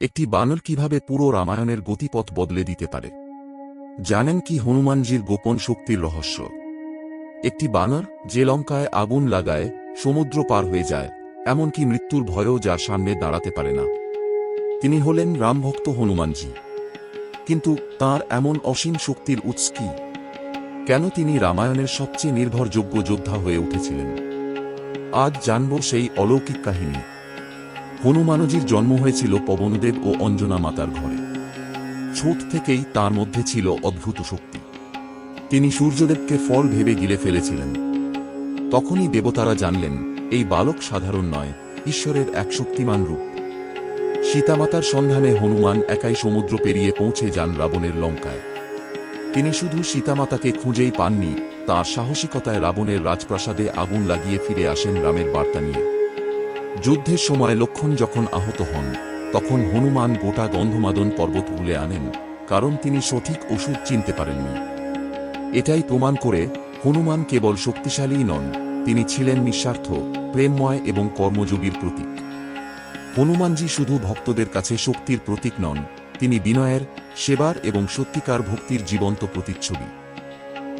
একটি বানর কীভাবে পুরো রামায়ণের গতিপথ বদলে দিতে পারে? জানেন কি হনুমানজির গোপন শক্তির রহস্য? একটি বানর যে লঙ্কায় আগুন লাগায়, সমুদ্র পার হয়ে যায়, এমনকি মৃত্যুর ভয়ও যার সামনে দাঁড়াতে পারে না। তিনি হলেন রামভক্ত হনুমানজি। কিন্তু তার এমন অসীম শক্তির উৎস কি? কেন তিনি রামায়ণের সবচেয়ে নির্ভরযোগ্য যোদ্ধা হয়ে উঠেছিলেন? আজ জানব সেই অলৌকিক কাহিনী। হনুমানজির জন্ম হয়েছিল পবনদেব ও অঞ্জনা মাতার ঘরে। ছোট থেকেই তার মধ্যে ছিল অদ্ভুত শক্তি। তিনি সূর্যদেবকে ফল ভেবে গিলে ফেলেছিলেন। তখনই দেবতারা জানলেন, এই বালক সাধারণ নয়, ঈশ্বরের এক শক্তিমান রূপ। সীতামাতার সন্ধানে হনুমান একাই সমুদ্র পেরিয়ে পৌঁছে যান রাবণের লঙ্কায়। তিনি শুধু সীতামাতাকে খুঁজেই পাননি, তার সাহসিকতায় রাবণের রাজপ্রাসাদে আগুন লাগিয়ে ফিরে আসেন রামের বার্তা নিয়ে। যুদ্ধের সময় লক্ষণ যখন আহত হন, তখন হনুমান গোটা গন্ধমাদন পর্বত তুলে আনেন, কারণ তিনি সঠিক ওষুধ চিনতে পারেননি। এটাই প্রমাণ করে হনুমান কেবল শক্তিশালীই নন, তিনি ছিলেন নিঃস্বার্থ, প্রেমময় এবং কর্মযোগীর প্রতীক। হনুমানজি শুধু ভক্তদের কাছে শক্তির প্রতীক নন, তিনি বিনয়ের, সেবার এবং সত্যিকার ভক্তির জীবন্ত প্রতিচ্ছবি।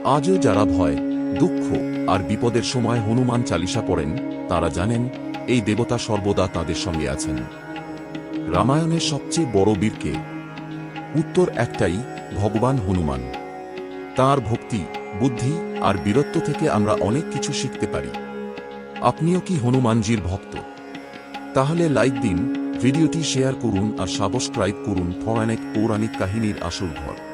আজও যারা ভয়, দুঃখ আর বিপদের সময় হনুমান চালিসা পড়েন, তারা জানেন এই দেবতা সর্বদা তাদের সঙ্গে আছেন। রামায়ণের সবচেয়ে বড় বীরকে উত্তর একটাই, ভগবান হনুমান। তার ভক্তি, বুদ্ধি আর বীরত্ব থেকে আমরা অনেক কিছু শিখতে পারি। আপনিও কি হনুমানজির ভক্ত? তাহলে লাইক দিন, ভিডিওটি শেয়ার করুন আর সাবস্ক্রাইব করুন ফরানেক পৌরাণিক কাহিনীর আসল ঘর।